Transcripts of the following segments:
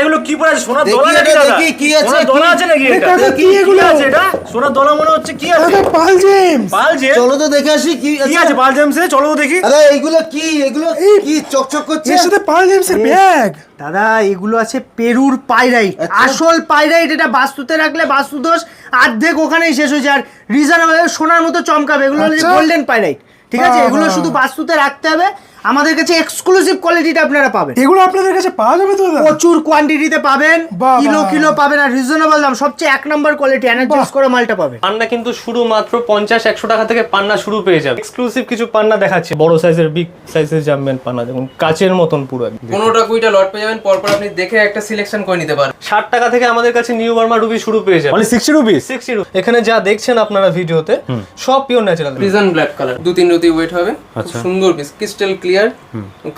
এগুলো কি পড়ে আছে? সোনার দলা নাকি দাদা? কি আছে, দলা আছে নাকি এটা? কি এগুলো? আছে এটা? সোনার দলা মনে হচ্ছে কি আছে? দাদা পাল জেমস। পাল যে চলো তো দেখে আসি কি কি আছে। পাল জেমসে চলো দেখি। আরে এইগুলো কি? এগুলো কি চকচক করছে? এর সাথে পাল জেমসের ব্যাগ। দাদা এগুলো আছে পেরুর পাইরাইট। আচ্ছা। আসল পাইরাইট এটা বাস্তুতে রাখলে বাস্তুদোষ অর্ধেক ওখানেই শেষ হয়ে যায়। আর রিজনেবল সোনার মতো চমকাবে। এগুলো হচ্ছে। Golden pyrite. ঠিক আছে? এগুলো শুধু বাস্তুতে রাখতে হবে। আমাদের কাছে এক্সক্লুসিভ কোয়ালিটিটা আপনারা পাবেন। এগুলো আপনাদের কাছে পাওয়া যাবে তো প্রচুর কোয়ান্টিটিতে পাবেন কিলো কিলো পাবেন আর রিজনেবল দাম সবচেয়ে এক নম্বর কোয়ালিটি এনার্জাইজ করে মালটা পাবেন। পান্না কিন্তু শুরু মাত্র পঞ্চাশ একশো টাকা থেকে পান্না শুরু পেয়ে যাবে। এক্সক্লুসিভ কিছু পান্না দেখাচ্ছে। বড় সাইজের বিগ সাইজের জাম্বেন পান্না দেখুন কাচের মতন পুরো একদম। পনেরোটা কুড়িটা লট পেয়ে যাবেন পরপর আপনি দেখে একটা সিলেকশন করে নিতে পারেন। ষাট টাকা থেকে আমাদের কাছে নিউ বার্মা রুবি শুরু পেয়ে যাবে। অনলি সিক্সটি রুপিস সিক্সটি এখানে যা দেখছেন আপনারা ভিডিওতে সব pure natural prison black colour দু তিন রতি ওয়েট হবে। খুব সুন্দর পিস ক্রিস্টাল ক্লিয়ার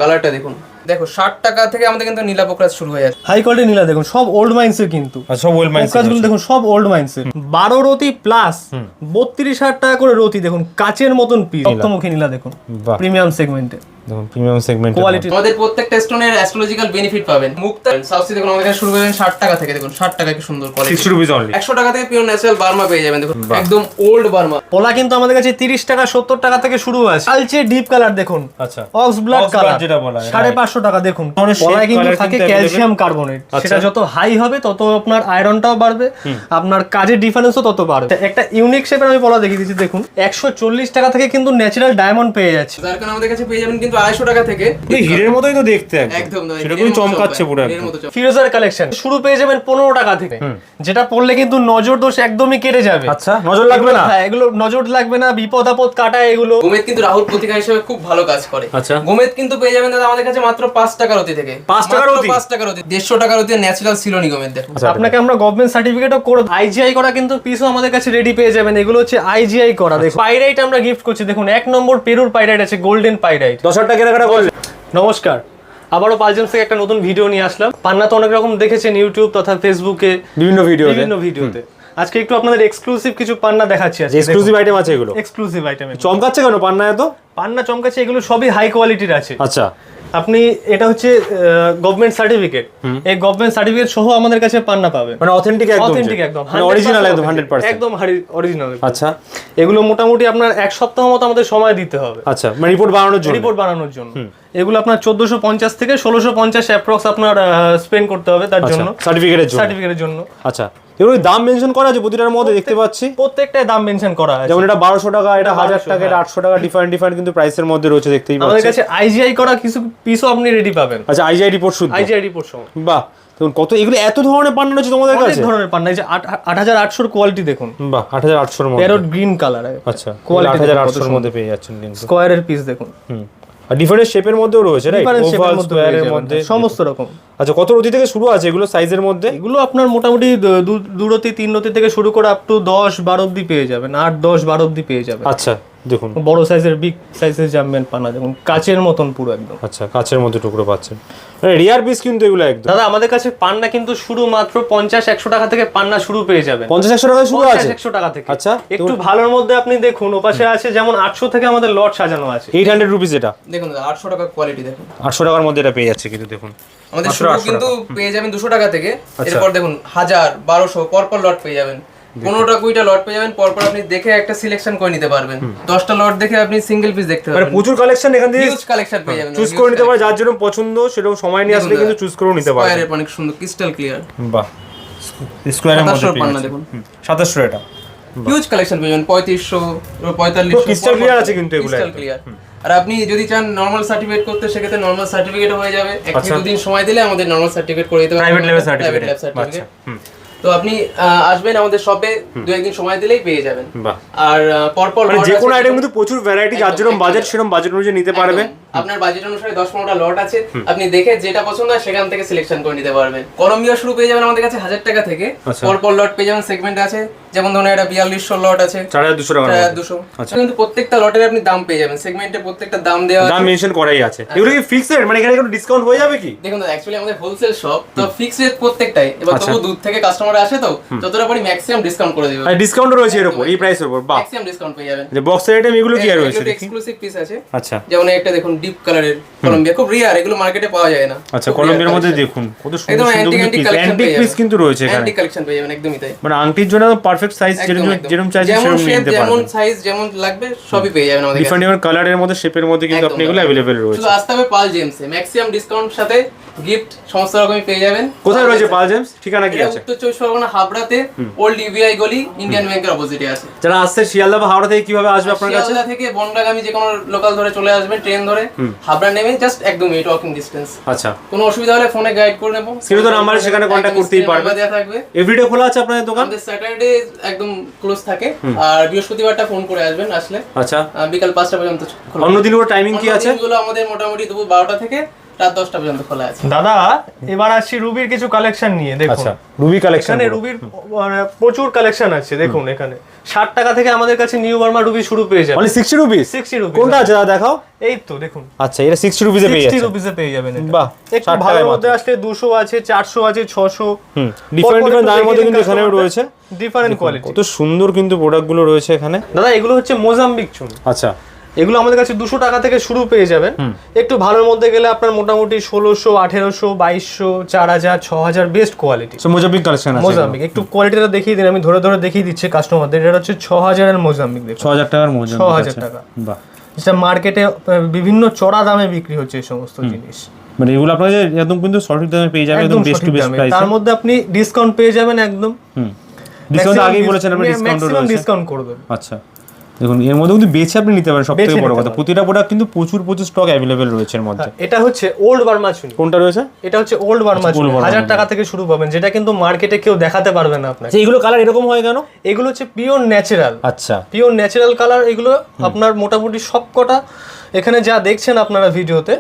কালারটা দেখুন। দেখো ষাট টাকা থেকে আমাদের কিন্তু নীলা পোকরাজ শুরু হয়ে যাচ্ছে। হাই কোয়ালিটি নীলা দেখুন সব ওল্ড মাইন্স এর কিন্তু। সব ওল্ড মাইন্স কাজগুলো দেখুন সব ওল্ড মাইন্সের বারো রতি প্লাস বত্রিশ হাজার টাকা করে রতি দেখুন কাচের মতন পিস রক্তমুখী নীলা দেখুন। প্রিমিয়াম সেগমেন্টে দেখুন প্রিমিয়াম সেগমেন্ট কোয়ালিটি আমাদের প্রত্যেকটা স্টোনের অ্যাস্ট্রোলজিক্যাল বেনিফিট পাবেন। মুক্তা সাউথ দেখুন আমাদের শুরু করবেন ষাট টাকা থেকে দেখুন ষাট টাকা কি সুন্দর কোয়ালিটি সিক্সটি রুপিস অনলি একশো টাকা থেকে পিওর ন্যাচারাল বার্মা পেয়ে যাবেন দেখুন একদম ওল্ড বার্মা পলা কিন্তু আমাদের কাছে তিরিশ টাকা সত্তর টাকা থেকে শুরু আছে কালচে ডিপ কালার দেখুন। আচ্ছা। অক্স ব্লাড কালার যেটা বলা হয়, সাড়ে right. পাঁচশো টাকা দেখুন। কিন্তু থাকে ক্যালসিয়াম কার্বনেট আচ্ছা। সেটা যত হাই হবে তত আপনার আয়রনটাও বাড়বে। আপনার কাজের ডিফারেন্সও তত বাড়বে। একটা ইউনিক শেপের আমি পলা দেখিয়ে দিচ্ছি দেখুন। একশো চল্লিশ টাকা থেকে কিন্তু ন্যাচারাল ডায়মন্ড পেয়ে যাচ্ছে। যার কারণে আমাদের কাছে পেয়ে যাবেন কিন্তু আড়াইশো টাকা থেকে এই মতোই তো দেখতে একদম। দাদা, সেটা হীরের খুবই মতো চমকাচ্ছে পুরো হীরের একদম মতো চমকায়। ফিরোজার কালেকশন শুরু পেয়ে যাবেন পনেরো টাকা থেকে। যেটা পড়লে কিন্তু নজর দোষ একদমই কেটে যাবে। আচ্ছা নজর লাগবে না? হ্যাঁ এগুলো নজর লাগবে না বিপদ আপদ কাটায় এগুলো। গোমেদ কিন্তু রাহুল প্রতিকার হিসেবে খুব ভালো কাজ করে। আচ্ছা। গোমেদ কিন্তু পেয়ে যাবেন দাদা আমাদের কাছে মাত্র পাঁচ টাকার অতি থেকে। পাঁচ টাকার অতি? পাঁচ টাকার অতি। দেড়শো টাকার অতি ন্যাচারাল সিলোনি গোমেদ দেখো আপনাকে আমরা গভর্নমেন্ট সার্টিফিকেটও করে আইজিআই করা কিন্তু পিসও আমাদের কাছে রেডি পেয়ে যাবেন। এগুলো হচ্ছে আইজিআই করা। দেখুন পাইরাইট আমরা গিফট করছি। দেখুন এক নম্বর পেরুর পাইরাইট আছে গোল্ডেন পাইরাইট দশ টাকা কেনাকাটা করলে। নমস্কার। আবারও পালজেন্স থেকে একটা নতুন ভিডিও নিয়ে আসলাম। পান্না তো অনেক রকম দেখেছেন ইউটিউব তথা ফেসবুকে বিভিন্ন ভিডিও বিভিন্ন ভিডিওতে। আজকে একটু আপনাদের এক্সক্লুসিভ কিছু পান্না দেখাচ্ছি আজকে। এক্সক্লুসিভ আইটেম আছে এগুলো। এক্সক্লুসিভ আইটেম চমকাচ্ছে কেন পান্না এত? পান্না চমকাচ্ছে এগুলো সবই হাই কোয়ালিটির আছে। আচ্ছা। আপনি এটা হচ্ছে গভর্নমেন্ট সার্টিফিকেট এই গভর্নমেন্ট সার্টিফিকেট সহ আমাদের কাছে পান্না পাবে মানে অথেন্টিক একদম অথেন্টিক একদম মানে অরিজিনাল একদম হান্ড্রেড পার্সেন্ট একদম অরিজিনাল আচ্ছা। এগুলো মোটামুটি আপনার এক সপ্তাহ মতো আমাদের সময় দিতে হবে। আচ্ছা মানে রিপোর্ট বানানোর জন্য। রিপোর্ট বানানোর জন্য। এগুলো আপনার চোদ্দশো পঞ্চাশ থেকে ষোলোশো পঞ্চাশ অ্যাপ্রক্স আপনার স্পেন্ড করতে হবে তার আচ্ছা জন্য। সার্টিফিকেটের জন্য। সার্টিফিকেটের জন্য। আচ্ছা এগুলো দাম মেনশন করা আছে প্রতিটার মধ্যে দেখতে পাচ্ছি। প্রত্যেকটাই দাম মেনশন করা আছে। যেমন এটা বারোশো টাকা এটা হাজার টাকা এটা আটশো টাকা ডিফারেন্ট ডিফারেন্ট কিন্তু প্রাইসের মধ্যে রয়েছে দেখতেই আমাদের কাছে আইজিআই করা কিছু পিসও আপনি রেডি পাবেন। আচ্ছা আইজিআই রিপোর্ট শুদ্ধ। আইজিআই রিপোর্ট সহ। বাহ দেখুন কত এগুলো এত ধরনের পান্না রয়েছে তোমাদের অনেক কাছে? ধরনের পান্না এই যে আট হাজার আটশোর কোয়ালিটি দেখুন। বাহ আট হাজার আটশোর মধ্যে। প্যারোট গ্রিন কালার আচ্ছা Quality আট হাজার আটশোর মধ্যে পেয়ে যাচ্ছেন স্কোয়ারের পিস দেখুন। হুম। আর ডিফারেন্ট শেপের মধ্যেও রয়েছে রাইট ওভাল স্কোয়ারের মধ্যে। সমস্ত রকম। আচ্ছা কত রতি থেকে শুরু আছে এগুলো সাইজের মধ্যে? এগুলো আপনার মোটামুটি দু- রতি তিন রতি থেকে শুরু করে আপ টু দশ বারো অব্দি পেয়ে যাবেন। আট দশ বারো অব্দি পেয়ে যাবেন। আচ্ছা দেখুন। বড় সাইজের বিগ সাইজের জাম্বেন পানা দেখুন কাচের মতন পুরো একদম। আচ্ছা কাছের মধ্যে টুকরো পাচ্ছেন। মানে রিয়ার পিস কিন্তু এগুলো একদম। দাদা আমাদের কাছে পান্না কিন্তু শুরু মাত্র পঞ্চাশ একশো টাকা থেকে পান্না শুরু পেয়ে যাবেন। পঞ্চাশ একশো টাকা শুরু আছে? একশো টাকা থেকে। আচ্ছা, একটু ভালোর মধ্যে আপনি দেখুন ওপাশে আছে যেমন আটশো থেকে আমাদের লট সাজানো আছে। এইট হান্ড্রেড রুপিস এটা। দেখুন আটশো টাকা কোয়ালিটি দেখুন। আটশো টাকার মধ্যে এটা পেয়ে যাচ্ছে কিন্তু দেখুন। আমাদের শুরু কিন্তু পেয়ে যাবেন দুশো টাকা থেকে। আচ্ছা। এরপর দেখুন হাজার বারোশো পরপর লট পেয়ে যাবেন। পনেরোটা কুড়িটা লট পেয়ে যাবেন পরপর আপনি দেখে একটা সিলেকশন করে নিতে পারবেন। দশটা লট দেখে আপনি সিঙ্গেল পিস দেখতে মানে পারবেন। প্রচুর কালেকশন এখান থেকে হিউজ কালেকশন পেয়ে যাবেন। চুজ করে নিতে পারে যার জন্য পছন্দ সেরকম সময় নিয়ে আসলে কিন্তু চুজ করেও নিতে পারে স্কোয়ারের অনেক সুন্দর ক্রিস্টাল ক্লিয়ার বাহ। স্কোয়ারের মধ্যে 2700 পেয়ে পান্না দেখুন। হুম, 2700 এটা। হিউজ কালেকশন পেয়ে যাবেন পঁয়ত্রিশশো পঁয়তাল্লিশশো ক্রিস্টাল ক্লিয়ার আছে কিন্তু এগুলো ক্রিস্টাল ক্লিয়ার আর আপনি যদি চান নর্মাল সার্টিফিকেট করতে সেক্ষেত্রে নর্মাল সার্টিফিকেট হয়ে যাবে। এক আচ্ছা। থেকে দুদিন সময় দিলে আমাদের নর্মাল সার্টিফিকেট করে দিতে প্রাইভেট লেভেল সার্টিফিকেট সার্টিফিকেট আচ্ছা তো আপনি আসবেন আমাদের শপে দু একদিন সময় দিলেই পেয়ে যাবেন। আর পরপর মানে যে কোনো আইটেম কিন্তু প্রচুর ভ্যারাইটি যার যেরকম বাজেট সেরকম বাজেট অনুযায়ী নিতে পারবে একদম। আপনার বাজেট অনুসারে দশ পনেরোটা লট আছে। আপনি দেখে যেটা পছন্দ হয় সেখান থেকে সিলেকশন করে নিতে পারবেন। কলম্বিয়া শুরু পেয়ে যাবেন আমাদের কাছে হাজার টাকা থেকে। আচ্ছা। পরপর লট পেয়ে যাবেন সেগমেন্ট আছে। যেমন ধরুন একটা বিয়াল্লিশশো লট আছে চার হাজার দুশো টাকা চার হাজার দুশো আচ্ছা। কিন্তু প্রত্যেকটা লটের আপনি দাম পেয়ে যাবেন। সেগমেন্টে প্রত্যেকটা দাম দেওয়া দাম মেনশন করাই আছে। এগুলো কি ফিক্সড মানে এখানে কোনো ডিসকাউন্ট হয়ে যাবে কি? দেখুন দাদা অ্যাকচুয়ালি আমাদের হোলসেল শপ তো ফিক্স রেট প্রত্যেকটাই। এবার আচ্ছা। তবু দূর থেকে কাস্টমার আসে তো যতটা পারি ম্যাক্সিমাম ডিসকাউন্ট করে দেবে। আর ডিসকাউন্টও রয়েছে এর উপর এই প্রাইসের উপর বাহ। ম্যাক্সিমাম ডিসকাউন্ট পেয়ে যাবেন। যে বক্সের আইটেম এগুলো কি আর রয়েছে দেখি। এক্সক্লুসিভ পিস আছে। আচ্ছা। যেমন একটা দেখুন ডিপ কালারের কলম্বিয়া খুব রিয়ার এগুলো মার্কেটে পাওয়া যায় না। আচ্ছা কলম্বিয়ার মধ্যে দেখুন কত সুন্দর সুন্দর অ্যান্টিক পিস কিন্তু রয়েছে এখানে। অ্যান্টিক কালেকশন পেয়ে যাবেন একদমই তাই। মানে আংটির জন্য পারফেক্ট সাইজ যেরকম একদম। যেরকম চাইছেন সেরকম নিতে যেমন সাইজ যেমন লাগবে সবই পেয়ে যাবেন আমাদের। ডিফারেন্ট ডিফারেন্ট কালারের মধ্যে শেপের মধ্যে কিন্তু আপনি এগুলো। অ্যাভেলেবেল রয়েছে। শুধু আসতে হবে পাল জেমসে ম্যাক্সিমাম ডিসকাউন্ট সাথে গিফট সমস্ত রকমই পেয়ে যাবেন। কোথায় রয়েছে পাল জেমস ঠিকানা কি আছে? উত্তর চব্বিশ পরগনা হাবড়াতে ওল্ড ইভিআই গলি ইন্ডিয়ান ব্যাংকের অপোজিটে আছে। যারা আসছে শিয়ালদা বা হাওড়া থেকে কীভাবে আসবে আপনার কাছে? শিয়ালদা থেকে বনগাগামী যে কোনো লোকাল ধরে চলে আসবেন ট্রেন ধরে হাবড়া নেমে জাস্ট একদম মিনিট ওয়াকিং ডিস্টেন্স আচ্ছা। কোনো অসুবিধা হলে ফোনে গাইড করে নেব। এ তো আছে, সেখানে একদম করতেই পারবে। দেওয়া থাকবে। এভরিডে খোলা আছে আপনাদের দোকান? স্যাটারডে একদম ক্লোজ থাকে। আর বৃহস্পতিবারটা ফোন করে আসবেন আসলে আচ্ছা। বিকাল পাঁচটা পর্যন্ত খোলা অন্য দিনগুলো টাইমিং কি আছে? দিনগুলো আমাদের মোটামুটি দুপুর বারোটা থেকে রাত দশটা পর্যন্ত খোলা আছে। দাদা এবার আসছি রুবির কিছু কালেকশন নিয়ে দেখুন। আচ্ছা রুবি কালেকশন এখানে রুবির মানে প্রচুর কালেকশন আছে দেখুন এখানে। ষাট টাকা থেকে আমাদের কাছে নিউ বার্মা রুবি শুরু পেয়ে 60 rupees, কোনটা। আছে দাদা দেখাও। এই তো দেখুন। আচ্ছা এটা সিক্সটি রুপিসে পেয়ে সিক্সটি যাচ্ছে। রুপিসে পেয়ে যাবেন এটা। বাহ, একটু 60 মধ্যে আসলে দুশো আছে চারশো আছে ছশো। হুম ডিফারেন্ট ডিফারেন্ট দামের মধ্যে কিন্তু এখানেও রয়েছে। ডিফারেন্ট কোয়ালিটি কত সুন্দর কিন্তু প্রোডাক্টগুলো রয়েছে এখানে। দাদা এগুলো হচ্ছে মোজাম্বিক চুন। আচ্ছা। এগুলো আমাদের কাছে দুশো টাকা থেকে শুরু পেয়ে যাবেন একটু ভালোর মধ্যে গেলে আপনার মোটামুটি ষোলোশো আঠেরোশো বাইশশো চার হাজার ছ হাজার best quality so Mozambique collection Mozambique একটু কোয়ালিটিটা দেখিয়ে দিন আমি ধরে ধরে দেখিয়ে দিচ্ছি কাস্টমারদের এটা হচ্ছে ছ হাজারের মোজাম্বিক ছ হাজার টাকার 6000 আছে। টাকা। বাহ। যেটা মার্কেটে বিভিন্ন চড়া দামে বিক্রি হচ্ছে এই সমস্ত জিনিস। মানে এগুলো আপনারা একদম কিন্তু সঠিক দামে পেয়ে যাবেন একদম বেস্ট টু বেস্ট প্রাইস তার মধ্যে আপনি ডিসকাউন্ট পেয়ে যাবেন একদম। হুম। ডিসকাউন্ট আগেই বলেছেন আপনি ডিসকাউন্ট ডিসকাউন্ট করে দেবেন। আচ্ছা। দেখুন এর মধ্যে কিন্তু বেছে আপনি নিতে পারেন সব থেকে বেছে বড় কথা। প্রতিটা প্রোডাক্ট কিন্তু প্রচুর প্রচুর স্টক অ্যাভেলেবেল রয়েছে এর মধ্যে। এটা হচ্ছে ওল্ড বার্মা চুনি কোনটা রয়েছে? এটা হচ্ছে ওল্ড বার্মা চুনি old Burma হাজার চুনি। টাকা থেকে শুরু পাবেন যেটা কিন্তু মার্কেটে কেউ দেখাতে পারবে না আপনাকে। আচ্ছা এইগুলো কালার এরকম হয় কেন? এগুলো হচ্ছে পিওর ন্যাচারাল আচ্ছা। পিওর ন্যাচারাল কালার এগুলো আপনার মোটামুটি সবকটা এখানে যা দেখছেন আপনারা ভিডিওতে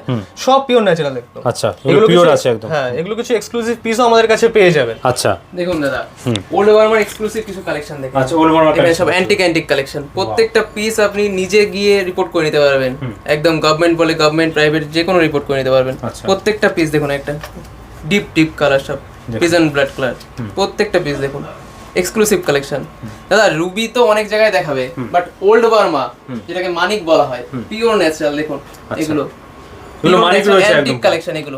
সব পিওর ন্যাচারাল একদম। আচ্ছা এগুলো পিওর আছে একদম। হ্যাঁ এগুলো কিছু এক্সক্লুসিভ পিসও আমাদের কাছে পেয়ে যাবেন। আচ্ছা। দেখুন দাদা ওল্ড ওয়ার্মার এক্সক্লুসিভ কিছু কালেকশন দেখুন। আচ্ছা ওল্ড মার্কেট এখানে সব অ্যান্টিক অ্যান্টিক কালেকশন প্রত্যেকটা পিস আপনি নিজে গিয়ে রিপোর্ট করে নিতে পারবেন। একদম গভর্নমেন্ট বলে গভর্নমেন্ট প্রাইভেট যে কোনো রিপোর্ট করে নিতে পারবেন। আচ্ছা। প্রত্যেকটা পিস দেখুন একটা। ডিপ ডিপ কালার সব। পিজন ব্লাড কালার প্রত্যেকটা পিস দেখুন। এক্সক্লুসিভ কালেকশন দাদা রুবি তো অনেক জায়গায় দেখাবে বাট ওল্ড বার্মা যেটাকে মানিক বলা হয় পিওর ন্যাচারাল দেখুন এগুলো। এগুলো মানিক রয়েছে একদম। কালেকশন এগুলো।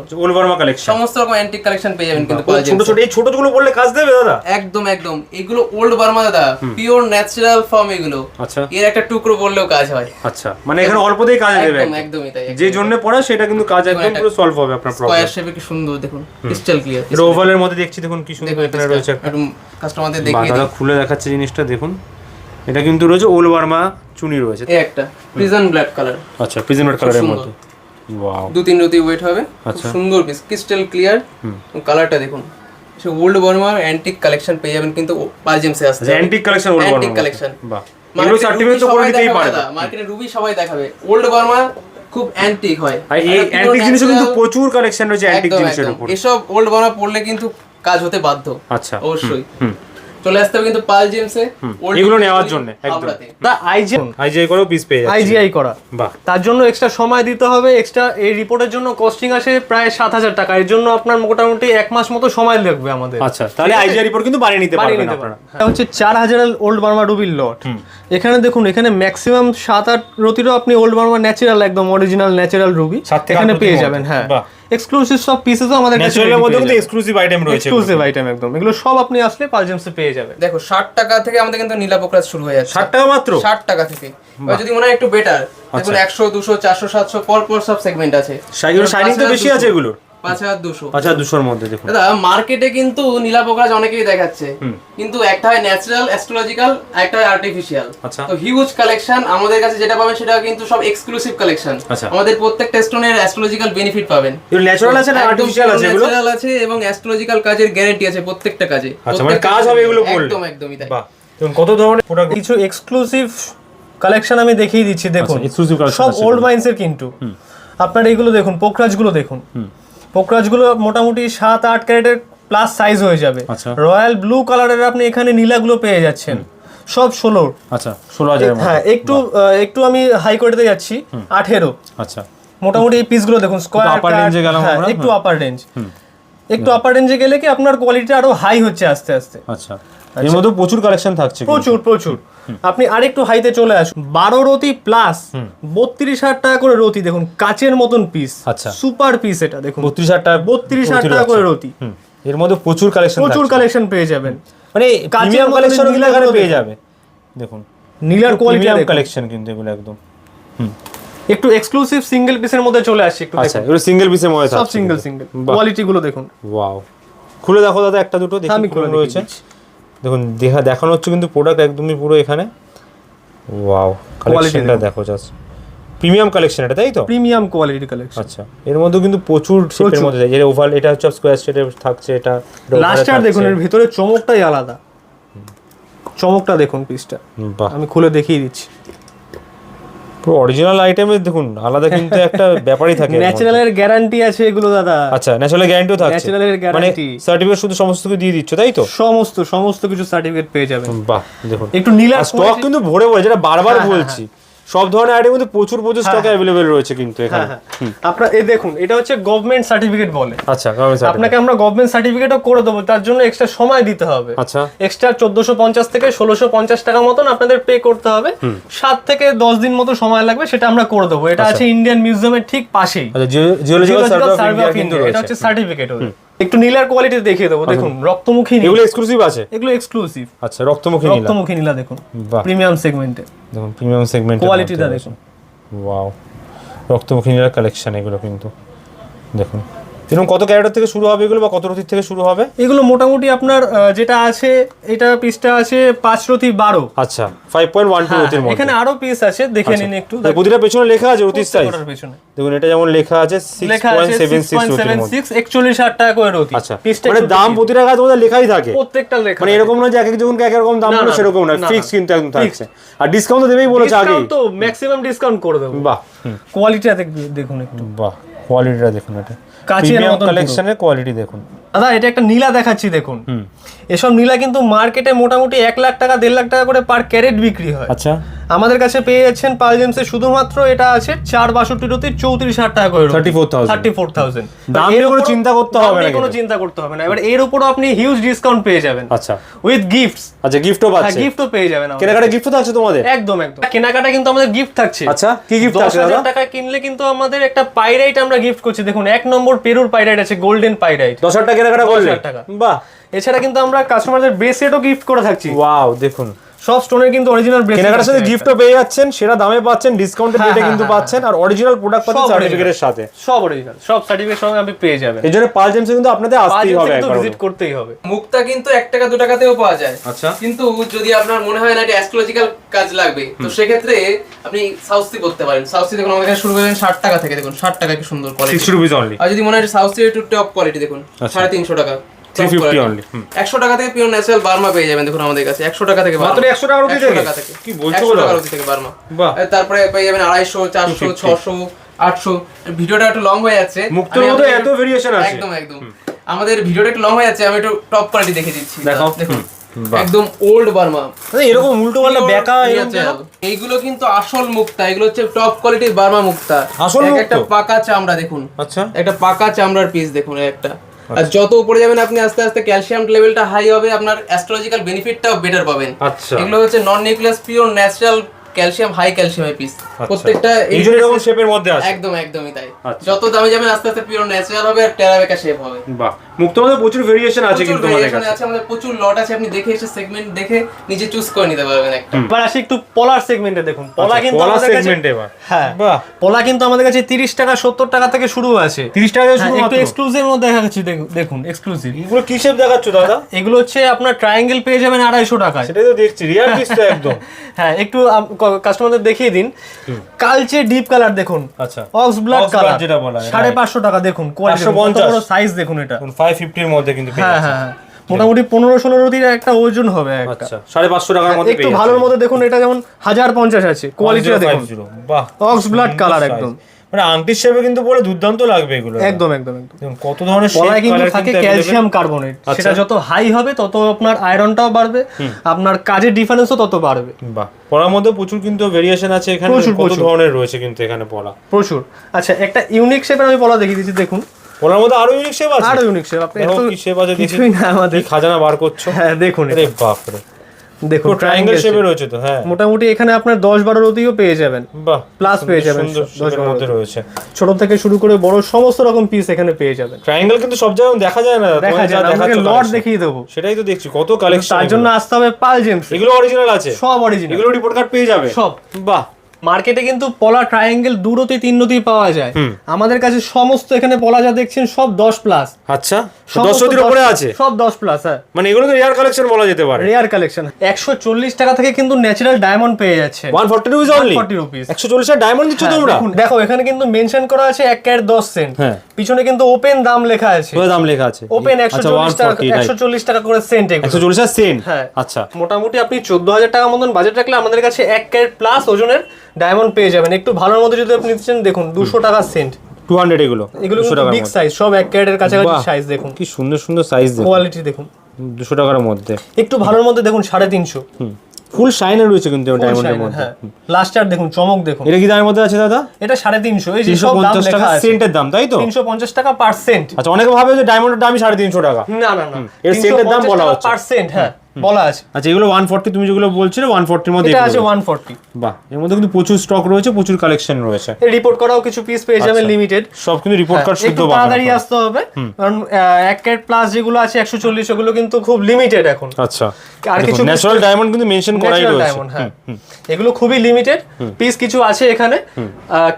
কালেকশন সমস্ত রকম অ্যান্টিক কালেকশন পেয়ে যাবেন কিন্তু ছোট ছোট এই ছোটগুলো বললে কাজ দেবে দাদা? একদম একদম। এগুলো ওল্ড বার্মা দাদা পিওর ন্যাচারাল ফর্ম এগুলো। আচ্ছা। এর একটা টুকরো বললেও কাজ হয়। আচ্ছা মানে এখানে অল্পতেই কাজ দেবে একদম একদম। একদমই তাই যে জন্য পড়া সেটা কিন্তু কাজ একদম পুরো সলভ হবে আপনার প্রবলেম স্কয়ার শেপে কি সুন্দর দেখুন ক্রিস্টাল ক্লিয়ার ওভালের মধ্যে দেখছি দেখুন কি সুন্দর এখানে রয়েছে। কাস্টমারদের দেখিয়ে দাদা খুলে দেখাচ্ছে জিনিসটা দেখুন। এটা কিন্তু রয়েছে ওল বার্মা চুনি রয়েছে। এই একটা প্রিজন ব্ল্যাক কালার আচ্ছা প্রিজেন্ট কালারের সুন্দর। মধ্যে। ওয়াও দু তিন রতি ওয়েট হবে। খুব আচ্ছা। সুন্দর পিস ক্রিস্টাল ক্লিয়ার কালারটা দেখুন। সে ওল্ড বার্মা অ্যান্টিক কালেকশন পেয়ে যাবেন কিন্তু পালজেমসে আসছে। অ্যান্টিক কালেকশন ওল অ্যান্টিক কালেকশন বাহ। এগুলো সার্টিফিকেট তো করে দিতেই পারে মার্কেটে রুবি সবাই দেখাবে। ওল্ড বার্মা খুব অ্যান্টিক হয়। আর এই অ্যান্টিক জিনিসও কিন্তু প্রচুর কালেকশন রয়েছে অ্যান্টিক জিনিসের উপর। এসব ওল্ড বার্মা পড়লে কিন্তু কাজ হতে বাধ্য। আচ্ছা। অবশ্যই। চলে আসতে হবে কিন্তু পাল জেমসে এগুলো নেওয়ার জন্য, একদম। হাবড়াতে। দা আইজি আইজিআই করেও পিস পেয়ে যাচ্ছে। আইজিআই করা। বাহ। তার জন্য এক্সট্রা সময় দিতে হবে এক্সট্রা এই রিপোর্টের জন্য কস্টিং আসে প্রায় সাত হাজার টাকা। এর জন্য আপনার মোটামুটি এক মাস মতো সময় লাগবে আমাদের। আচ্ছা তাহলে আইজিআই রিপোর্ট কিন্তু বানিয়ে নিতে পারবেন নিতে আপনারা। এটা হচ্ছে চার হাজারের ওল্ড বার্মা রুবির লট এখানে দেখুন এখানে ম্যাক্সিমাম সাত আট রতিরও আপনি ওল্ড বার্মা ন্যাচারাল একদম অরিজিনাল ন্যাচারাল রুবি এখানে পেয়ে যাবেন হ্যাঁ। বাহ। এক্সক্লুসিভ সব পিসেসও আমাদের কাছে ন্যাচারালের মধ্যে কিন্তু এক্সক্লুসিভ আইটেম রয়েছে এক্সক্লুসিভ আইটেম একদম। এগুলো সব আপনি আসলে পালজেমসে পেয়ে যাবেন। দেখো ষাট টাকা থেকে আমাদের কিন্তু নীলা পোকরাজ শুরু হয়ে যাচ্ছে। ষাট টাকা মাত্র? ষাট টাকা থেকে। এবার যদি মনে হয় একটু বেটার দেখুন 100 200 400 700 পর পর সব সেগমেন্ট আছে। শাইনিং তো বেশি আছে এগুলোর। পাঁচ হাজার দুশো। দুশোর মধ্যে দেখুন। দাদা মার্কেটে কিন্তু নীলা পোকরাজ অনেকেই দেখাচ্ছে। কিন্তু একটা হয় ন্যাচারাল অ্যাস্ট্রোলজিক্যাল একটা হয় আর্টিফিশিয়াল। তো হিউজ কালেকশন আমাদের কাছে যেটা পাবেন সেটা কিন্তু সব এক্সক্লুসিভ কালেকশন আচ্ছা। আমাদের প্রত্যেকটা স্টোনের অ্যাস্ট্রোলজিক্যাল বেনিফিট পাবেন। ন্যাচারাল আছে না আর্টিফিশিয়াল আছে এগুলো? ন্যাচারাল আছে এবং অ্যাস্ট্রোলজিক্যাল কাজের গ্যারান্টি আছে প্রত্যেকটা কাজে। আচ্ছা মানে কাজ হবে এগুলো একদম একদমই তাই। বাহ। কত ধরনের প্রোডাক্ট কিছু এক্সক্লুসিভ কালেকশন আমি দেখিয়ে দিচ্ছি দেখুন। আচ্ছা, সব ওল্ড এগুলো। মাইন্সের কিন্তু। আপনার এইগুলো দেখুন পোখরাজগুলো দেখুন। পোখরাজগুলো মোটামুটি সাত আট ক্যারেটের প্লাস সাইজ হয়ে যাবে। আচ্ছা। রয়্যাল ব্লু কালারের আপনি এখানে নীলাগুলো পেয়ে যাচ্ছেন। সব ষোলোর আচ্ছা ষোলো মধ্যে হ্যাঁ একটু একটু আমি হাই কোয়ালিটিতে যাচ্ছি আঠেরো। আচ্ছা। মোটামুটি এই পিসগুলো দেখুন স্কোয়ার range এ গেলাম একটু আপার রেঞ্জ একটু আপার রেঞ্জে গেলে কি আপনার কোয়ালিটি আরও হাই হচ্ছে আস্তে আস্তে। আচ্ছা। এর মধ্যে প্রচুর কালেকশন থাকছে প্রচুর প্রচুর। আপনি আর আরেকটু হাইতে চলে আসুন। বারো রতি প্লাস বত্রিশ হাজার টাকা করে রতি দেখুন কাচের মতন পিস আচ্ছা। সুপার পিস এটা দেখুন। বত্রিশ হাজার টাকা বত্রিশ হাজার টাকা করে রতি। এর মধ্যে প্রচুর কালেকশন প্রচুর কালেকশন পেয়ে যাবেন। মানে প্রিমিয়াম কালেকশন এখানে পেয়ে যাবে। দেখুন। নীলার কোয়ালিটি কালেকশন কিন্তু এগুলো একদম। একটু এক্সক্লুসিভ সিঙ্গেল পিসের মধ্যে চলে আসছে একটু আচ্ছা এগুলো সিঙ্গেল পিসের মধ্যে সব সিঙ্গেল সিঙ্গেল কোয়ালিটি গুলো দেখুন। ওয়াও খুলে দেখো দাদা একটা দুটো দেখি আমি খুলে রয়েছে। দেখুন দেখা দেখানো হচ্ছে কিন্তু প্রোডাক্ট একদমই পুরো এখানে। ওয়াও কালেকশনটা দেখো জাস্ট প্রিমিয়াম কালেকশন এটা তাই তো? প্রিমিয়াম কোয়ালিটি কালেকশন আচ্ছা এর মধ্যে কিন্তু প্রচুর শেপের মধ্যে যায়। এটা ওভাল এটা হচ্ছে স্কোয়ার শেপের থাকছে এটা লাস্টার দেখুন এর ভিতরে চমকটাই আলাদা। চমকটা দেখুন পিসটা বাহ। আমি খুলে দেখিয়ে দিচ্ছি। অরিজিনাল আইটেমে দেখুন আলাদা কিন্তু একটা ব্যাপারই থাকে এর ন্যাচারালের গ্যারান্টি আছে এগুলো দাদা। আচ্ছা ন্যাচারাল গ্যারান্টিও থাকছে। এর মানে সার্টিফিকেট শুধু সমস্ত কিছু দিয়ে দিচ্ছ তাই তো? সমস্ত সমস্ত কিছু সার্টিফিকেট পেয়ে যাবেন। বাহ দেখুন। একটু নীলা স্টক কিন্তু ভরে ভরে যেটা বারবার বলছি। সব ধরনের আইটেম কিন্তু প্রচুর প্রচুর স্টকে অ্যাভেলেবেল রয়েছে কিন্তু এখানে। হুম। আপনার এই দেখুন এটা হচ্ছে গভর্নমেন্ট সার্টিফিকেট বলে। আচ্ছা certificate। আপনাকে আমরা গভর্নমেন্ট সার্টিফিকেটও করে দেবো তার জন্য এক্সট্রা সময় দিতে হবে। আচ্ছা। এক্সট্রা চোদ্দশো পঞ্চাশ থেকে ষোলোশো পঞ্চাশ টাকা মতন আপনাদের পে করতে হবে। সাত থেকে দশ দিন মতো সময় লাগবে সেটা আমরা করে দেবো। এটা আছে ইন্ডিয়ান মিউজিয়ামের ঠিক পাশেই। আচ্ছা জিওলজিক্যাল সার্ভে অফ ইন্ডিয়া কিন্তু এটা হচ্ছে সার্টিফিকেট একটু নীলার কোয়ালিটি দেখিয়ে দেবো দেখুন রক্তমুখী নীল। এগুলো এক্সক্লুসিভ আছে? এগুলো এক্সক্লুসিভ আচ্ছা রক্তমুখী নীলা। রক্তমুখী নীলা দেখুন প্রিমিয়াম সেগমেন্টে দেখুন প্রিমিয়াম সেগমেন্ট কোয়ালিটিটা দেখুন। ওয়াও রক্তমুখী নীলার কালেকশন এগুলো কিন্তু। দেখুন। এরকম কত ক্যারেটার থেকে শুরু হবে এগুলো বা কত রতির থেকে শুরু হবে? এগুলো মোটামুটি আপনার যেটা আছে এটা পিসটা আছে পাঁচ রতি বারো। আচ্ছা ফাইভ পয়েন্ট ওয়ান টু মধ্যে। এখানে আরও পিস আছে দেখে নিন একটু। প্রতিটা পেছনে লেখা আছে রতির সাইজ দেখুন এটা যেমন লেখা আছে সিক্স পয়েন্ট সেভেন সিক্স মধ্যে। একচল্লিশ হাজার টাকা করে রতি। আচ্ছা মানে দাম প্রতিটা গাছ তোমাদের লেখাই থাকে। প্রত্যেকটা লেখা মানে এরকম নয় যে এক একজনকে এক এক রকম দাম না, সেরকম না না, না। ফিক্স কিন্তু একদম থাকছে। আর ডিসকাউন্ট তো দেবেই বলেছে Discount তো ম্যাক্সিমাম ডিসকাউন্ট করে দেবো। বাহ। কোয়ালিটিটা দেখুন একটু। বাহ কোয়ালিটিটা দেখুন এটা। কাচের মতো কালেকশনের কোয়ালিটি দেখুন। দাদা এটা একটা নীলা দেখাচ্ছি দেখুন। এসব নীলা কিন্তু মার্কেটে মোটামুটি এক লাখ টাকা দেড় লাখ টাকা করে পার ক্যারেট বিক্রি হয়। আচ্ছা। আমাদের কাছে পেয়ে যাচ্ছেন পাল জেমসে শুধুমাত্র এটা আছে চার বাষট্টি রতি চৌত্রিশ হাজার টাকা করে 34,000 থার্টি ফোর থাউজেন্ড দাম নিয়ে কোনো চিন্তা করতে হবে না কোনো চিন্তা করতে হবে না। এবার এর উপরও আপনি হিউজ ডিসকাউন্ট পেয়ে যাবেন। আচ্ছা। উইথ গিফটস আচ্ছা গিফটও হ্যাঁ পাচ্ছে। গিফটও পেয়ে যাবেন। কেনাকাটা গিফটও থাকছে তোমাদের? একদম একদম। কেনাকাটা কিন্তু আমাদের গিফট থাকছে। আচ্ছা কি গিফট আছে দাদা? টাকা কিনলে কিন্তু আমাদের একটা পাইরাইট আমরা গিফট করছি। দেখুন এক নম্বর পেরুর পাইরাইট আছে গোল্ডেন পাইরাইট দশ হাজার টাকা কেনাকাটা করলে? 10,000 টাকা। বাহ। এছাড়া কিন্তু আমরা কাস্টমারদের ব্রেসলেটও গিফট করে থাকছি। ওয়াও দেখুন। সব স্টোনের কিন্তু অরিজিনাল কেনাকাটার সাথে গিফটও পেয়ে যাচ্ছেন সেরা দামে পাচ্ছেন ডিসকাউন্টেড হ্যাঁ, রেটে হ্যাঁ, কিন্তু হ্যাঁ, পাচ্ছেন আর অরিজিনাল প্রোডাক্ট পাচ্ছেন সার্টিফিকেটের সাথে। সব অরিজিনাল সব সার্টিফিকেট সঙ্গে আপনি পেয়ে যাবেন। এই জন্য পাল জেমসে কিন্তু আপনাদের আসতেই হবে একবার ভিজিট করতেই হবে। মুক্তা কিন্তু এক টাকা দু টাকাতেও পাওয়া যায়। আচ্ছা। কিন্তু যদি আপনার মনে হয় না এটা অ্যাস্ট্রোলজিক্যাল কাজ লাগবে তো সেক্ষেত্রে আপনি সাউসি করতে পারেন। সাউসি দেখুন আমাদের এখানে শুরু করেন ষাট টাকা থেকে। দেখুন ষাট টাকা কি সুন্দর কোয়ালিটি সিক্সটি রুপিস অনলি আর যদি মনে হয় সাউসি একটু টপ কোয়ালিটি দেখুন সাড়ে তিনশো টাকা। 350 only, হুম। টাকা থেকে পিওর ন্যাচারাল বার্মা পেয়ে যাবেন দেখুন আমাদের কাছে। একশো টাকা থেকে মাত্র 100 টাকা রুটি থেকে? কি বলছো একশো বলো? টাকা রুটি থেকে বার্মা তারপরে পেয়ে যাবেন আড়াইশো চারশো 250 ছশো ভিডিওটা একটু লং হয়ে যাচ্ছে। মুক্তোর আমি এত ভেরিয়েশন আছে। একদম একদম। আমাদের ভিডিওটা একটু লং হয়ে যাচ্ছে আমি একটু টপ কোয়ালিটি দেখে দিচ্ছি। দেখুন একদম ওল্ড বার্মা এরকম উল্টো পাল্টা বেকা এইগুলো কিন্তু আসল মুক্তা এগুলো হচ্ছে টপ কোয়ালিটির বার্মা মুক্তা। আসল একটা পাকা চামড়া দেখুন। আচ্ছা। একটা পাকা চামড়ার পিস দেখুন একটা। আর যত উপরে যাবেন আপনি আস্তে আস্তে ক্যালসিয়াম লেভেলটা হাই হবে আপনার অ্যাস্ট্রোলজিক্যাল বেনিফিটটাও বেটার পাবেন। আচ্ছা। এগুলো হচ্ছে non nucleus pure natural calcium high ক্যালসিয়ামের পিস প্রত্যেকটা আচ্ছা। এই জন্য এরকম শেপের মধ্যে আছে একদম একদমই তাই। আচ্ছা। যত দামে যাবেন আস্তে আস্তে পিওর ন্যাচারাল হবে আর টেরাবেকা শেপ হবে। বাহ। প্রচুর ভেরিয়েশন আছে কিন্তু আমাদের কাছে। আছে আমাদের প্রচুর লট আছে আপনি দেখে এসে সেগমেন্ট দেখে নিজে চুজ করে নিতে পারবেন একটা। এবার আসি একটু পলার সেগমেন্টে দেখুন। পলা আচ্ছা, কিন্তু আমাদের কাছে segment এবার। হ্যাঁ পলা কিন্তু আমাদের কাছে তিরিশ টাকা সত্তর টাকা থেকে শুরু আছে। 30 টাকা থেকে হ্যাঁ, শুরু একটু এক্সক্লুসিভ মধ্যে দেখাচ্ছি দেখুন- দেখুন এক্সক্লুসিভ এগুলো কি শেপ দেখাচ্ছ দাদা? এগুলো হচ্ছে আপনার ট্রায়াঙ্গেল পেয়ে যাবেন আড়াইশো টাকায়। সেটাই তো দেখছি রিয়াল পিস তো একদম। হ্যাঁ একটু কাস্টমারদের দেখিয়ে দিন। কালচে ডিপ কালার দেখুন। আচ্ছা। অক্স ব্ল্যাক কালার যেটা বলা হয়, সাড়ে right. পাঁচশো টাকা দেখুন কোয়ালিটি 550 সাইজ দেখুন এটা। ফাইভ ফিফটির মধ্যে কিন্তু হ্যাঁ হ্যাঁ হ্যাঁ। মোটামুটি পনেরো ষোলো রতির একটা ওজন হবে আচ্ছা সাড়ে পাঁচশো টাকার মধ্যে একটু ভালোর মধ্যে দেখুন এটা যেমন হাজার পঞ্চাশ আছে কোয়ালিটিটা দেখুন। বাহ অক্স ব্লাড কালার একদম। মানে আংটি শেপে কিন্তু পরে দুর্দান্ত লাগবে এগুলো। একদম একদম একদম। কত ধরনের shape, কিন্তু থাকে ক্যালসিয়াম কার্বনেট আচ্ছা। সেটা যত হাই হবে তত আপনার আয়রনটাও বাড়বে। আপনার কাজের ডিফারেন্সও তত বাড়বে। বাহ পড়ার মধ্যে প্রচুর কিন্তু ভেরিয়েশন আছে এখানে। প্রচুর, কত। ধরনের রয়েছে কিন্তু এখানে পড়া? প্রচুর। আচ্ছা একটা ইউনিক শেপের আমি পলা দেখিয়ে দিচ্ছি দেখুন। পড়ার মধ্যে আরও ইউনিক শেপ আছে। আরও ইউনিক শেপ আপনি দেখো কি শেপ আছে দেখি। না আমাদের। খাজানা বার করছ? হ্যাঁ দেখুন আরে বাপ রে দেখুন ট্রায়াঙ্গেল শেপে রয়েছে তো হ্যাঁ। মোটামুটি এখানে আপনার দশ বারো রতিও পেয়ে যাবেন। বাহ Plus পেয়ে যাবেন সুন্দর দশ শেপের বারো মধ্যে রয়েছে। ছোট থেকে শুরু করে বড় সমস্ত রকম পিস এখানে পেয়ে যাবেন। ট্রায়াঙ্গেল কিন্তু সব জায়গায় দেখা যায় না। দেখা যায় না, আপনাকে লট দেখিয়ে দেবো। সেটাই তো দেখছি কত কালেকশন তার জন্য আসতে হবে পাল জেমস এগুলো অরিজিনাল আছে? সব অরিজিনাল এগুলো রিপোর্ট কার্ড পেয়ে যাবে? সব। বাহ। মার্কেটে কিন্তু পলা ট্রায়াঙ্গেল দু রতি তিন রতি পাওয়া যায়। আমাদের কাছে সমস্ত এখানে পলা যা দেখছেন সব দশ প্লাস আচ্ছা দশ রতির উপরে আছে? সব দশ প্লাস হ্যাঁ। মানে এগুলো তো রেয়ার কালেকশন বলা যেতে পারে। রেয়ার কালেকশন একশো চল্লিশ টাকা থেকে কিন্তু ন্যাচারাল ডায়মন্ড পেয়ে যাচ্ছে। One forty rupees only 140 rupees। একশো চল্লিশ ডায়মন্ড দিচ্ছ তোমরা? দেখো এখানে কিন্তু মেনশন করা আছে এক ক্যারেট দশ সেন্ট হ্যাঁ। পিছনে কিন্তু ওপেন দাম লেখা আছে। দাম লেখা আছে। ওপেন একশো আচ্ছা চল্লিশ টাকা একশো চল্লিশ টাকা করে সেন্ট একশো চল্লিশ সেন্ট হ্যাঁ। আচ্ছা। মোটামুটি আপনি চোদ্দ হাজার টাকা মতন বাজেট রাখলে আমাদের কাছে এক ক্যারেট প্লাস ওজনের ডায়মন্ড পেয়ে যাবেন। একটু ভালোর মধ্যে যদি আপনি নিচ্ছেন দেখুন দুশো টাকা সেন্ট টু হান্ড্রেড এগুলো এগুলো 200 কিন্তু টাকার বিগ সাইজ সব এক ক্যারেটের কাছাকাছি সাইজ দেখুন। কি সুন্দর সুন্দর সাইজ দেখুন। কোয়ালিটি দেখুন। দুশো টাকার মধ্যে। একটু ভালোর মধ্যে দেখুন সাড়ে তিনশো। ফুল শাইনের রয়েছে কিন্তু ডায়মন্ডের মধ্যে। হ্যাঁ। লাস্টার দেখুন চমক দেখুন। এটা কি দামের মধ্যে আছে দাদা? এটা সাড়ে তিনশো। এই যে সব দাম লেখা আছে। সেন্টের দাম তাই তো? তিনশো পঞ্চাশ টাকা পার্সেন্ট আচ্ছা অনেকে ভাবে যে ডায়মন্ডের দামই সাড়ে তিনশো টাকা। না না না। এর সেন্টের দাম বলা হচ্ছে। পার্সেন্ট হ্যাঁ। বলা আছে। আচ্ছা এগুলো ওয়ান ফর্টি তুমি যেগুলো বলছিলে ওয়ান ফর্টির মধ্যে এটা আছে ওয়ান ফর্টি বাহ এর মধ্যে কিন্তু প্রচুর স্টক রয়েছে প্রচুর কালেকশন রয়েছে। রিপোর্ট করাও কিছু পিস পেয়ে যাবেন আচ্ছা। লিমিটেড সব কিন্তু রিপোর্ট কার্ড শুদ্ধ তাড়াতাড়ি আসতে হবে কারণ এক ক্যারেট প্লাস যেগুলো আছে একশো চল্লিশ ওগুলো কিন্তু খুব লিমিটেড এখন। আচ্ছা আর কিছু ন্যাচারাল ডায়মন্ড কিন্তু মেনশন করাই রয়েছে। হ্যাঁ। এগুলো খুবই লিমিটেড পিস কিছু আছে এখানে।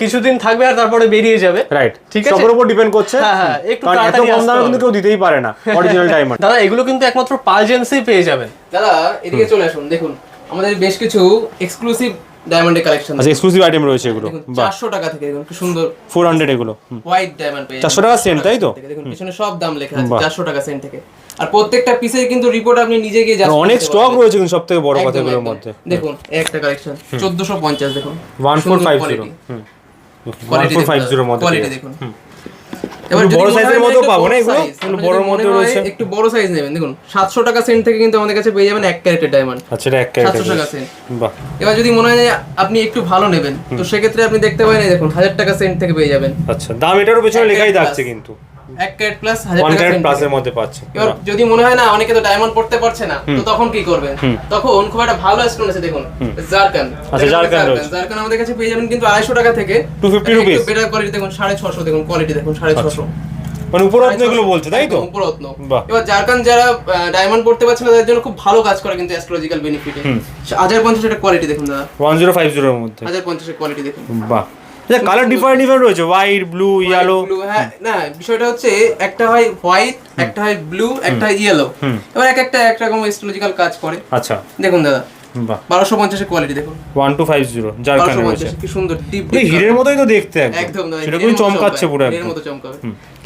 কিছুদিন থাকবে আর তারপরে বেরিয়ে যাবে। রাইট ঠিক আছে? সবার উপর ডিপেন্ড করছে। হ্যাঁ, হ্যাঁ, একটু তাড়াতাড়ি কম দামে কিন্তু কেউ দিতেই পারে না অরিজিনাল ডায়মন্ড দাদা এগুলো কিন্তু একমাত্র পালজেন্সই পেয়ে যাবেন দাদা এদিকে চলে আসুন দেখুন আমাদের বেশ কিছু এক্সক্লুসিভ ডায়মন্ডের কালেকশন আচ্ছা এক্সক্লুসিভ আইটেম রয়েছে এগুলো। দেখুন বাহ। চারশো টাকা থেকে দেখুন কি সুন্দর। ফোর হান্ড্রেড এগুলো হুম। হোয়াইট ডায়মন্ড পেয়ে 400 টাকা cent, তাই তো? দেখুন পিছনে সব দাম লেখা আছে বাহ। চারশো টাকা সেন্ট থেকে। আর প্রত্যেকটা পিসের কিন্তু রিপোর্ট আপনি নিজে গিয়ে just অনেক স্টক। রয়েছে কিন্তু সব থেকে বড় একদম, কথাগুলোর মধ্যে। দেখুন একটা কালেকশন চোদ্দশো পঞ্চাশ দেখুন। ওয়ান ফোর সুন্দর five quality। Zero one Quality four দেখুন মধ্যে হুম। এবার বড় সাইজের পাবো না? এগুলো? রয়েছে। একটু বড় সাইজ নেবেন। দেখুন সাতশো টাকা সেন্ট থেকে কিন্তু আমাদের কাছে পেয়ে যাবেন এক ক্যারেটের ডায়মন্ড আচ্ছা এটা এক ক্যারেট সাতশো টাকা সেন্ট বাহ। এবার যদি মনে হয় আপনি একটু ভালো নেবেন তো সেক্ষেত্রে আপনি দেখতে পারেন দেখুন হাজার টাকা সেন্ট থেকে পেয়ে যাবেন। আচ্ছা দাম এটারও পেছনে লেখাই থাকছে কিন্তু। এক ক্যারেট প্লাস হাজার ক্যারেট প্লাসের মধ্যে পাচ্ছে এবার যদি মনে হয় না অনেকে তো ডায়মন্ড পড়তে পারছে না তো তখন কি করবেন? তখন খুব একটা ভালো স্টোন আছে দেখুন জারকান আচ্ছা, জারকান জারকান আমাদের কাছে পেয়ে যাবেন কিন্তু আড়াইশো টাকা থেকে। 250 rupees। বেটার কোয়ালিটি দেখুন সাড়ে ছশো দেখুন কোয়ালিটি দেখুন সাড়ে ছশো। মানে উপরত্ন এগুলো বলছে তাই তো? উপরত্ন এবার জারকান যারা ডায়মন্ড পড়তে পারছে না তাদের জন্য খুব ভালো কাজ করে কিন্তু অ্যাস্ট্রোলজিক্যাল বেনিফিটে হাজার পঞ্চাশ কোয়ালিটি দেখুন দাদা। ওয়ান জিরো ফাইভ জিরোর মধ্যে। হাজার পঞ্চাশের কোয়ালিটি দেখুন। বাহ। আচ্ছা কালার ডিফারেন্ট ডিফারেন্ট রয়েছে হোয়াইট ব্লু ইয়েলো হ্যাঁ না বিষয়টা হচ্ছে একটা হয় হোয়াইট একটা হয় ব্লু একটা হয় ইয়েলো এবার এক একটা এক রকম কাজ করে। আচ্ছা। দেখুন দাদা বারোশো পঞ্চাশের কোয়ালিটি দেখুন। ওয়ান টু ফাইভ জিরো যার বারোশো রয়েছে। কি সুন্দর ডিপ হিরের মতোই তো দেখতে একদম। সেটা কিন্তু চমকাচ্ছে পুরো হিরের মতো চমকাবে।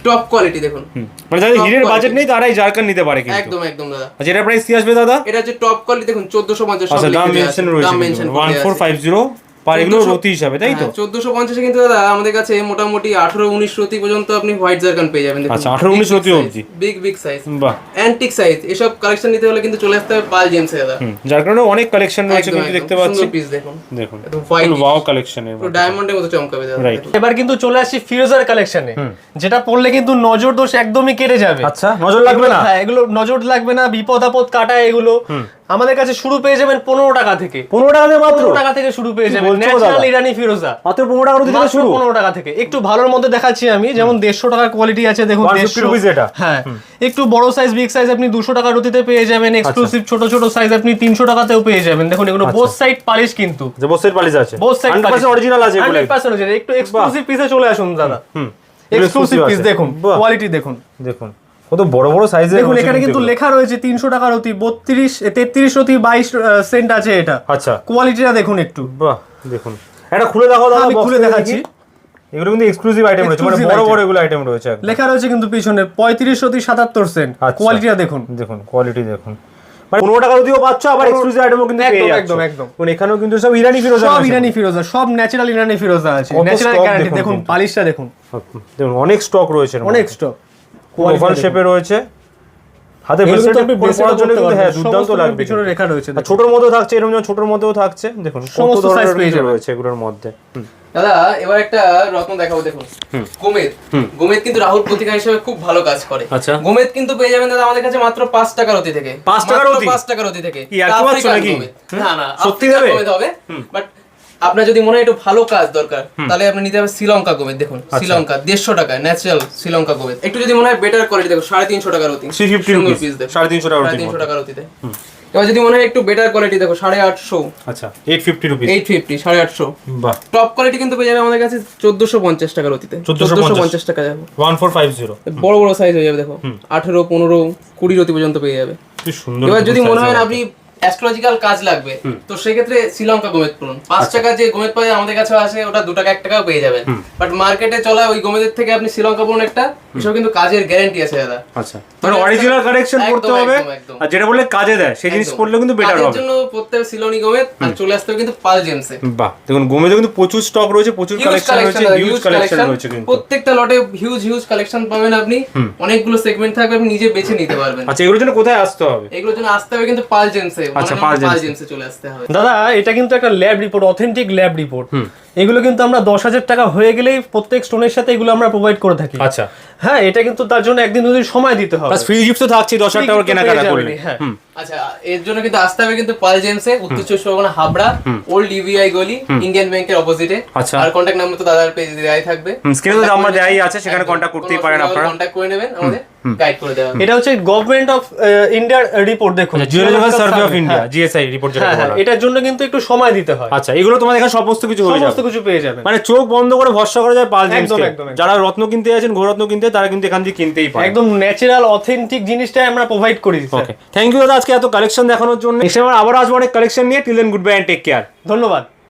টপ কোয়ালিটি দেখুন। মানে যাদের হিরের বাজেট নেই তারাই জারকান নিতে পারে কিন্তু। একদম একদম দাদা। আচ্ছা এটা প্রাইস কি আসবে দাদা? এটা হচ্ছে টপ কোয়ালিটি দেখুন আচ্ছা দাম মেনশন রয়েছে পার এগুলো রতি হিসাবে তাই তো? চোদ্দশো পঞ্চাশে কিন্তু দাদা আমাদের কাছে মোটামুটি রতি পর্যন্ত আপনি হোয়াইট জারকান পেয়ে যাবেন। আচ্ছা, 18, 19 রতি অবধি। বিগ বিগ সাইজ বাহ। অ্যান্টিক সাইজ এসব কালেকশন নিতে হলে কিন্তু চলে আসতে হবে পাল জেমসে দাদা। হুম যার কারণে অনেক কালেকশন রয়েছে একদম, কিন্তু দেখতে পাচ্ছি। পিস দেখুন। দেখুন একদম ওয়াও কালেকশনের পুরো ডায়মন্ডের মতো চমকাবে দাদা। এবার কিন্তু চলে আসি ফিরোজার কালেকশনে যেটা পড়লে কিন্তু নজর দোষ একদমই কেটে যাবে। আচ্ছা নজর লাগবে না? হ্যাঁ এগুলো নজর লাগবে না বিপদ আপদ কাটা এগুলো। আমাদের কাছে শুরু পেয়ে যাবেন পনেরো টাকা থেকে। পনেরো টাকা দিয়ে মাত্র? পনেরো টাকা থেকে শুরু পেয়ে যাবেন। ন্যাচারাল ইরানি ফিরোজা মাত্র পনেরো টাকা থেকে শুরু? পনেরো টাকা থেকে। একটু ভালোর মধ্যে দেখাচ্ছি আমি যেমন দেড়শো টাকার কোয়ালিটি আছে দেখুন দেড়শো। এটা? হ্যাঁ। একটু বড় সাইজ বিগ সাইজ আপনি দুশো টাকা রতিতে পেয়ে যাবেন। এক্সক্লুসিভ ছোট ছোট সাইজ আপনি তিনশো টাকাতেও পেয়ে যাবেন। দেখুন এগুলো বোথ সাইড পালিশ কিন্তু। যে বসের পালিশ আছে। বোথ সাইড অরিজিনাল আছে একটু এক্সক্লুসিভ পিসে চলে আসুন দাদা। হুম। এক্সক্লুসিভ পিস দেখুন। কোয়ালিটি দেখুন। দেখুন। কত বড় বড় সাইজের দেখুন এখানে কিন্তু লেখা রয়েছে তিনশো টাকা রতি বত্রিশ তেত্রিশ রতি বাইশ সেন্ট আছে এটা। আচ্ছা। কোয়ালিটিটা দেখুন একটু। বাহ দেখুন। এটা খুলে দেখো দাদা আমি খুলে দেখাচ্ছি। এগুলো কিন্তু এক্সক্লুসিভ আইটেম রয়েছে মানে বড় বড় এগুলো আইটেম রয়েছে লেখা রয়েছে কিন্তু পিছনে পঁয়ত্রিশ রতি সাতাত্তর সেন্ট আচ্ছা। কোয়ালিটিটা দেখুন। দেখুন কোয়ালিটি দেখুন। মানে পনেরো পাচ্ছ আবার এক্সক্লুসিভ আইটেমও কিন্তু একদম, একদম, একদম। মানে এখানেও কিন্তু সব ইরানি ফিরোজা সব ইরানি ফিরোজা সব ন্যাচারাল ইরানি ফিরোজা আছে। ন্যাচারাল গ্যারান্টি দেখুন দেখুন পালিশটা দেখুন। দেখুন অনেক স্টক রয়েছে অনেক স্টক ওভাল শেপে রয়েছে। হাতে পরার জন্য কিন্তু হ্যাঁ দুর্দান্ত লাগবে পিছনে। লেখা রয়েছে আর ছোটর মধ্যেও থাকছে এরকম যেমন ছোটর মধ্যেও থাকছে। দেখুন সমস্ত পেয়ে কিন্তু রয়েছে এগুলোর মধ্যে। দাদা এবার একটা রত্ন দেখাবো দেখুন। গোমেদ। গোমেদ কিন্তু রাহুল প্রতিকা হিসেবে খুব ভালো কাজ করে। আচ্ছা। গোমেদ কিন্তু পেয়ে যাবেন দাদা আমাদের কাছে মাত্র পাঁচ টাকার অতি থেকে। পাঁচ টাকার অতি? পাঁচ টাকার অতি থেকে? না না সত্যি হবে বাট আপনার যদি মনে হয় একটু ভালো কাজ দরকার তাহলে আপনি নিতে হবে শ্রীলঙ্কা গোমেদ দেখুন আচ্ছা। শ্রীলঙ্কা দেড়শো টাকা ন্যাচারাল শ্রীলঙ্কা গোমেদ একটু যদি মনে হয় বেটার কোয়ালিটি দেখো সাড়ে তিনশো টাকার অতি 350 সুন্দর rupees, piece দেখো। সাড়ে তিনশো সাড়ে তিনশো টাকার অতিতে। এবার যদি মনে হয় একটু বেটার কোয়ালিটি দেখো সাড়ে আটশো। আচ্ছা eight fifty rupees eight fifty সাড়ে আটশো। বাহ। টপ কোয়ালিটি কিন্তু পেয়ে যাবে আমাদের কাছে চোদ্দশো পঞ্চাশ টাকার অতিতে। চোদ্দশো পঞ্চাশ। টাকা যাবে। ওয়ান ফোর ফাইভ জিরো বড় বড় সাইজ হয়ে যাবে দেখো। আঠেরো পনেরো কুড়ি রতি পর্যন্ত পেয়ে যাবে। এবার যদি মনে হয় না আপনি অ্যাস্ট্রোলজিক্যাল কাজ লাগবে। তো সেক্ষেত্রে শ্রীলঙ্কা গোমেদ পড়ুন পাঁচ আচ্ছা। টাকা যে গোমেদ পাওয়া যায় আমাদের কাছে আসে ওটা দু টাকা এক টাকাও পেয়ে যাবেন। বাট মার্কেটে চলা ওই গোমেদের থেকে আপনি শ্রীলঙ্কা পড়ুন একটা এসব কিন্তু কাজের গ্যারান্টি আছে দাদা। আচ্ছা। মানে অরিজিনাল কালেকশন করতে হবে। আর যেটা বললে কাজে দেয় সেই জিনিস। করলে কিন্তু বেটার হবে। জন্য প্রত্যেক সিলোনি গোমেদ আর চলে আসতে কিন্তু পাল জেমসে বাহ দেখুন গোমেজে কিন্তু প্রচুর স্টক রয়েছে প্রচুর কালেকশন রয়েছে হিউজ কালেকশন রয়েছে কিন্তু। প্রত্যেকটা লটে হিউজ হিউজ কালেকশন পাবেন আপনি। অনেকগুলো সেগমেন্ট থাকবে আপনি নিজে বেছে নিতে পারবেন। আচ্ছা এগুলোর জন্য কোথায় আসতে হবে? এগুলোর জন্য আসতে হবে কিন্তু পাল জেমসে আচ্ছা, পাঁচ দিন জেমসে। জেমসে চলে আসতে হবে। দাদা এটা কিন্তু একটা lab report authentic lab report. এগুলো কিন্তু আমরা দশ হাজার টাকা হয়ে গেলেই প্রত্যেক স্টোনের সাথে এগুলো আমরা প্রোভাইড করে থাকি। আচ্ছা। হ্যাঁ এটা কিন্তু তার জন্য একদিন দুদিন সময় দিতে হবে। ফ্রি গিফট তো থাকছে দশ হাজার gift কেনাকাটা করলে। হ্যাঁ। আচ্ছা এর জন্য কিন্তু আসতে হবে কিন্তু পাল জেমসে উত্তর চব্বিশ পরগনা হাবড়া ওল্ড ইভিআই গলি ইন্ডিয়ান ব্যাংকের অপোজিটে আচ্ছা। আর কন্ট্যাক্ট নাম্বার তো দাদার পেজে দেওয়াই থাকবে। এ তো নাম্বার দেওয়াই আছে, সেখানে contact করতেই পারেন আপনারা। কন্ট্যাক্ট করে নেবেন আমাদের গাইড করে দেওয়া এটা হচ্ছে গভর্নমেন্ট অফ ইন্ডিয়ার রিপোর্ট দেখুন। Geological survey of India. GSI report যেটা হ্যাঁ হ্যাঁ বলা এটার জন্য কিন্তু একটু সময় দিতে হয়। আচ্ছা এগুলো তোমাদের এখানে সমস্ত কিছু হয়ে সমস্ত যাবে কিছু পেয়ে যাবেন। মানে চোখ বন্ধ করে ভরসা করা যায় পাল একদম, একদম। যারা রত্ন কিনতে আছেন ঘোরত্ন কিনতে তারা কিন্তু এখান থেকে কিনতেই পারে একদম ন্যাচারাল অথেন্টিক জিনিসটাই আমরা প্রোভাইড করি ওকে থ্যাংক ইউ দাদা। আজকে এত কালেকশন দেখানোর জন্য। এসে আবার আবার আসব অনেক কালেকশন নিয়ে। Till then good bye and take care ধন্যবাদ।